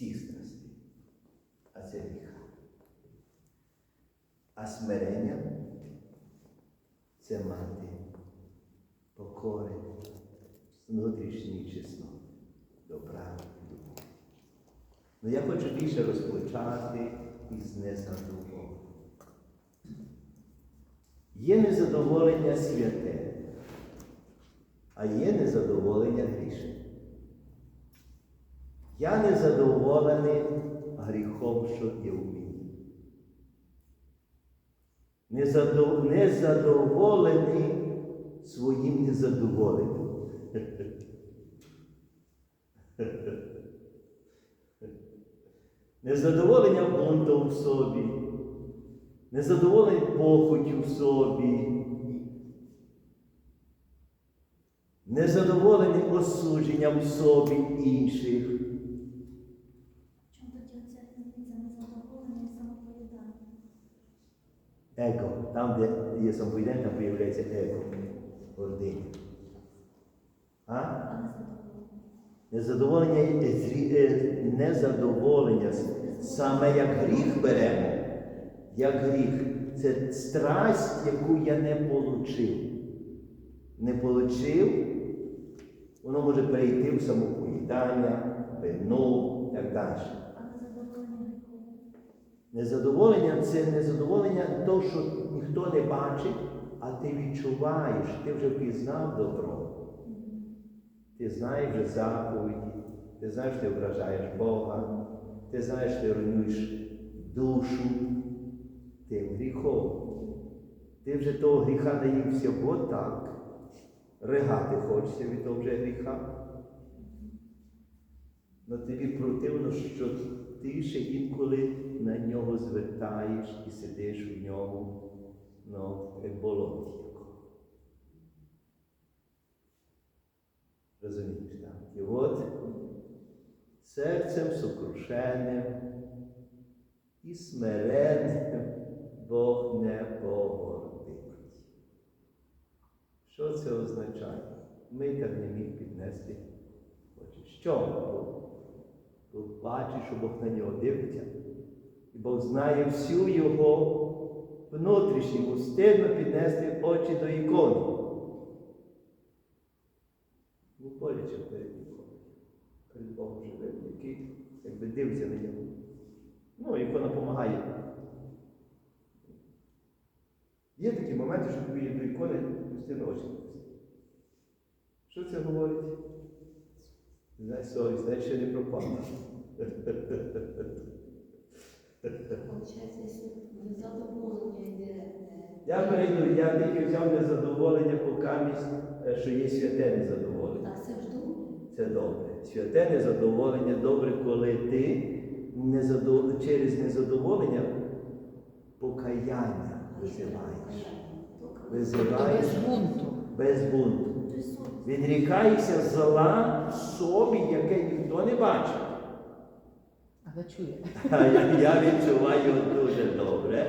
всіх страстей. А це гріх. А смирення це мати покори, внутрішньої чесноти, добра і. Ну я хочу більше розпочати із незадоволення. Є незадоволення святе, а є незадоволення грішне. Я незадоволений гріхом, що є в мені. Незадов... Незадоволений своїм незадоволенням. Незадоволення бунтом в собі, незадоволення похотю в собі, незадоволений осудженням в собі інших. Чому тоді оце це незадоволення і самоповідання? Его. Там, де є самовіддання, там появляється его. Гординя. А? Незадоволення? Е, незадоволення, саме як гріх беремо, як гріх. Це страсть, яку я не получив. Не получив, воно може перейти в самопоїдання, вину і так далі. Незадоволення це незадоволення того, що ніхто не бачить, а ти відчуваєш, ти вже впізнав добро. Ти знаєш вже заповіді, ти знаєш, ти ображаєш Бога, ти знаєш, ти руйнуєш душу тим гріхом. Ти вже того гріха наївся отак. Ригати хочеться від того вже гріха. Но тобі противно, що ти ще інколи на нього звертаєш і сидиш у ньому, ну, болоті. Розумієш, так? І от серцем сокрушеним і смиренним Бог не погордить. Що це означає? Митар не міг піднести. Що? Бо бачить, що Бог на нього дивиться. І Бог знає всю його внутрішню, стидно піднести очі до ікони. Ну, боляче перед іконою. Перед Богом живим, який якби дивиться на нього. Ну, ікона допомагає. Є такі моменти, що тобі до ікони пусти на очі. Що це говорить? Знай совість, значить ще не пропала. Е, Я перейду, я тільки взяв незадоволення по камість, е, що є святе незадоволення. Так, це ж добре. Це добре. Святе незадоволення добре, коли ти незадов... через незадоволення покаяння визиваєш. Визиваєш без бунту. без бунту. Совість. Зла в собі, яке ніхто не бачить. Але чує. Я, я відчуваю дуже добре.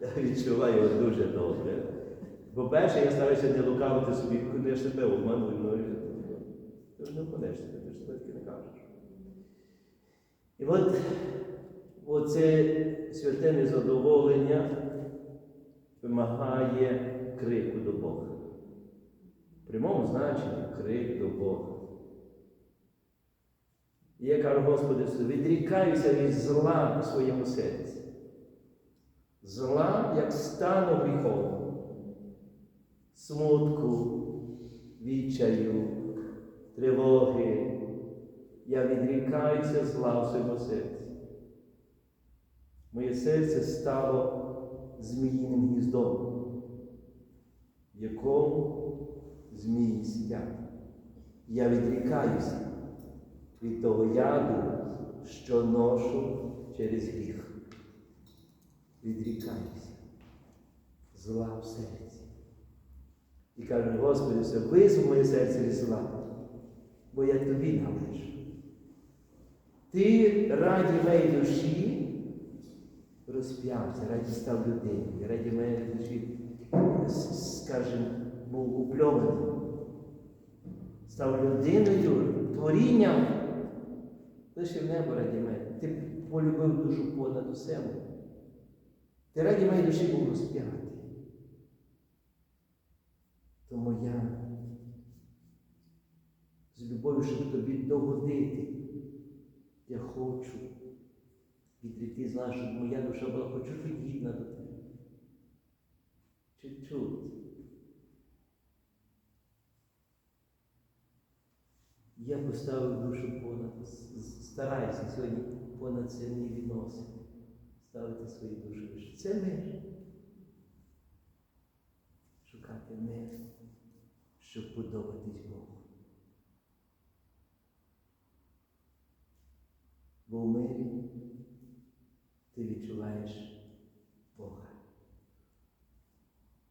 Я відчуваю дуже добре. По-перше, я стараюся не лукавити собі, коли я себе обманую, ну ти ж не впадеш себе, ти ж себе таки не кажеш. І от оце святе незадоволення вимагає крику до Бога. В прямому значенні крик до Бога. І я кажу, Господи, відрікаюся від зла у своєму серці. Зла, як стану гріхового, смутку, відчаю, тривоги. Я відрікаюся зла у своєму серці. Моє серце стало зміїним гніздом, в якому змії сидять. Я відрікаюся від того яду, що ношу через гріх. Відрікаюся. Зла в серці. І кажу, Господи, все, визволь моє серце від зла, бо я тобі належу. Ти раді моєї душі розп'явся, раді став людиною, раді моєї душі, скажімо, був упльований. Став людиною, творінням лише небо раді мене. Ти полюбив душу понад усе. Ти раді моєї душі був розп'ятий. Тому я з любов'ю, щоб тобі догодити, я хочу відріти з нас, щоб моя душа була хоч чуть гідна до тебе. Чуть-чуть. Я поставив душу понад, стараюся сьогодні понад земні відносини. Ставити свою душу вище. Це мир. Шукати мир, щоб подобатись Богу. Бо в мирі ти відчуваєш Бога.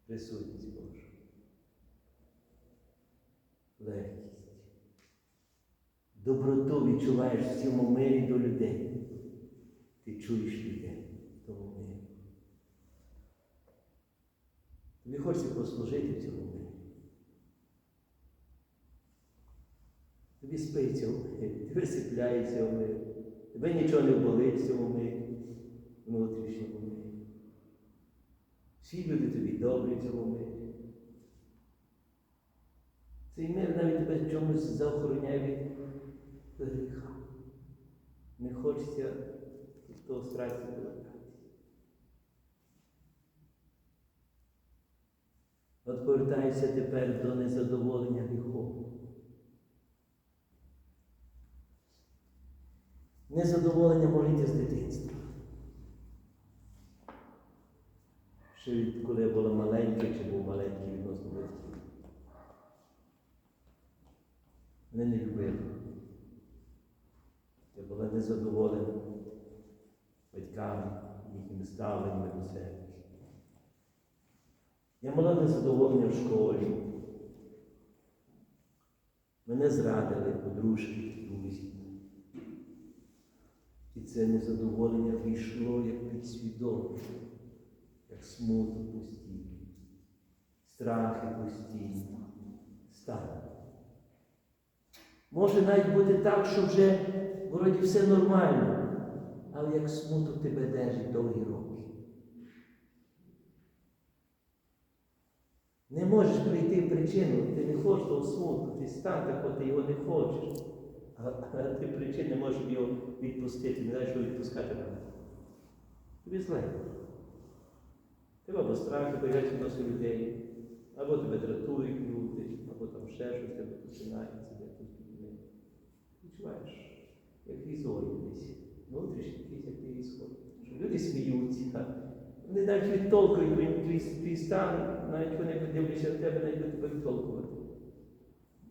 Присутність Божу. Легкість. Доброту відчуваєш в цьому мирі до людей. Ти чуєш людей в тому мирі. Тобі хочеться послужити в цьому мирі. Тобі спиться в мирі, ти висипляєшся в мирі. Тебе нічого не болить в цьому мирі, внутрішньому мирі. Всі люди тобі добрі в цьому мирі. Цей мир навіть тебе чомусь заохороняє від гріха. Не хочеться від того страсті повертатися. От повертаюся тепер до незадоволення гріхом. Незадоволення може з дитинства. Від коли я була маленька, чи був маленький відносно батьків. Мене не любили. Я була незадоволена батьками, їхніми ставленнями до себе. Я мала незадоволення в школі. Мене зрадили подружки, друзі. І це незадоволення війшло як підсвідомо, смуток постійний, страхи постійні, стан. Може навіть бути так, що вже вроді все нормально, але як смуток тебе держить довгі роки. Не можеш прийти причину, ти не хочеш того смутку, ти стан так, ти його не хочеш. А, а ти причин не можеш його відпустити, не знаєш, що відпускати. Тобі зле. Тебе або страхи бояться відносно людей, або тебе дратують люди, або там ще щось тебе починається, де тут не відчуваєш, як візорі десь, внутрішній якийсь як ти ісход. Люди сміються, вони навіть відтолкують твій, стан, навіть вони подивляться на тебе, навіть тебе відтолкувати.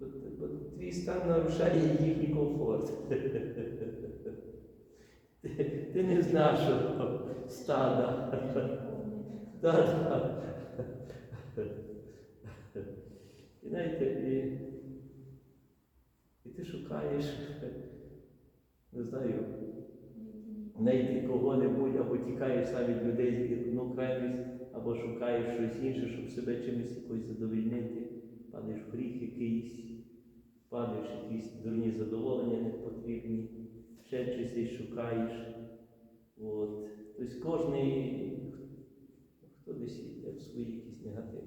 Бо, бо твій стан нарушає їхній комфорт. Ти, не з нашого стада. Да. І знаєте, і, і ти шукаєш, не знаю, знайти кого-небудь, або тікаєш сам від людей з одну крайність, або шукаєш щось інше, щоб себе чимось якось задовільнити, падаєш в гріх якийсь, падаєш якісь дурні задоволення непотрібні, ще щось шукаєш. От. Тобто кожний, хто десь йде в свої якісь негативи.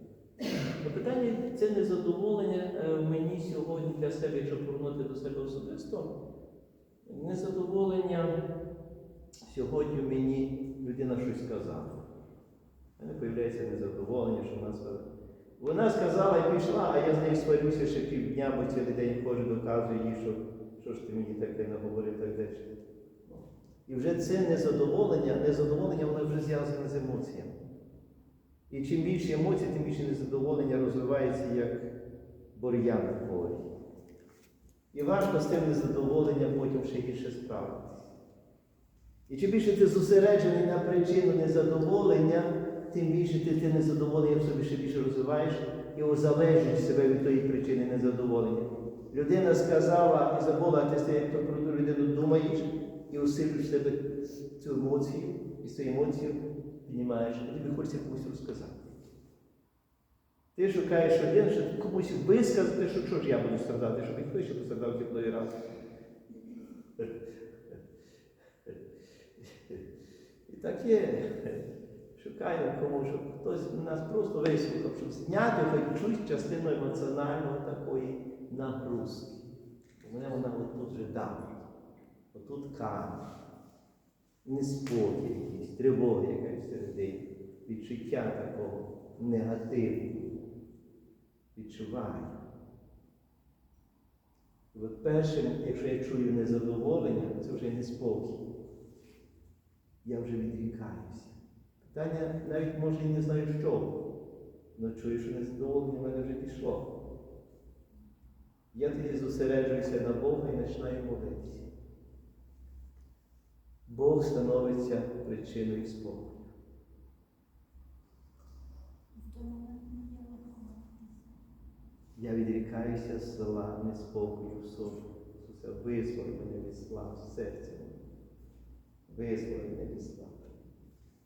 Ну, Питання це незадоволення е, мені сьогодні для себе, якщо повернути до себе особисто. Незадоволення сьогодні мені людина щось сказала. У мене з'являється незадоволення, що вона сказала. Вона сказала і пішла, а я з нею сварюся ще півдня, бо цілий день ходжу, доказую їй, що, що ж ти мені так не наговорив, так далі. І вже це незадоволення, незадоволення воно вже зв'язане з емоціями. І чим більше емоцій, тим більше незадоволення розвивається як бур'ян в полі. І важко з тим незадоволенням потім ще гірше справитися. І чим більше ти зосереджений на причину незадоволення, тим більше ти те незадоволення в собі ще більше розвиваєш і озалежиш себе від тої причини незадоволення. Людина сказала і забула, ти стоїть про ту людину думаєш і усилюєш себе цю емоцію, і цю емоцію піднімаєш, і тобі хочеться комусь розказати. Ти шукаєш один, щоб комусь висказати, що, що ж я буду страдати, щоб ніхто ще пострадав ті раз. І так є. Шукаємо кому, щоб хтось нас просто вислухав, щоб зняти хоч чусь частину емоціональної такої нагрузки. У мене вона отут вже давить. Отут камінь. Неспокій якийсь, тривога якась відчуття такого негативу. Відчуваю. От першим, якщо я чую незадоволення, це вже неспокій. Я вже відрікаюся. Питання навіть може і не знаю чого. але чую, що незадоволення в мене вже пішло. Я тоді зосереджуюся на Бога і починаю молитися. Бог становиться причиною спокою. В той момент мені легко. Я відрікаюся з зла, неспокою в собі. Ісусе, визволь мене від зла в серці. Визволь мене від зла.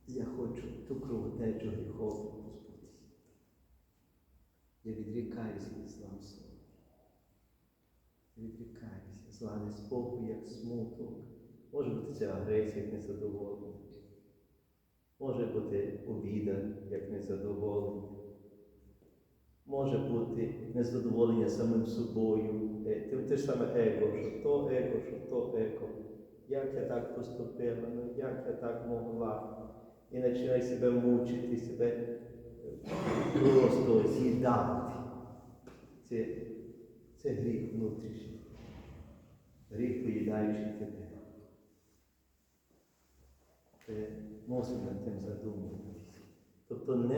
Я хочу ту кровотечу гріховну позбутися. Я відрікаюся від зла в собі. Відрікаюся. Зла неспокою, як смуток. Може бути це агресія, як незадоволення. Може бути обіда, як незадоволення. Може бути незадоволення самим собою, е, те, саме его, що то его, що то его. Як я так поступила, ну як я так могла? І починай себе мучити, себе е, просто з'їдати. Це, це гріх внутрішній. Гріх поїдаючий тебе. Мусимо над тим задумуватися. Тобто не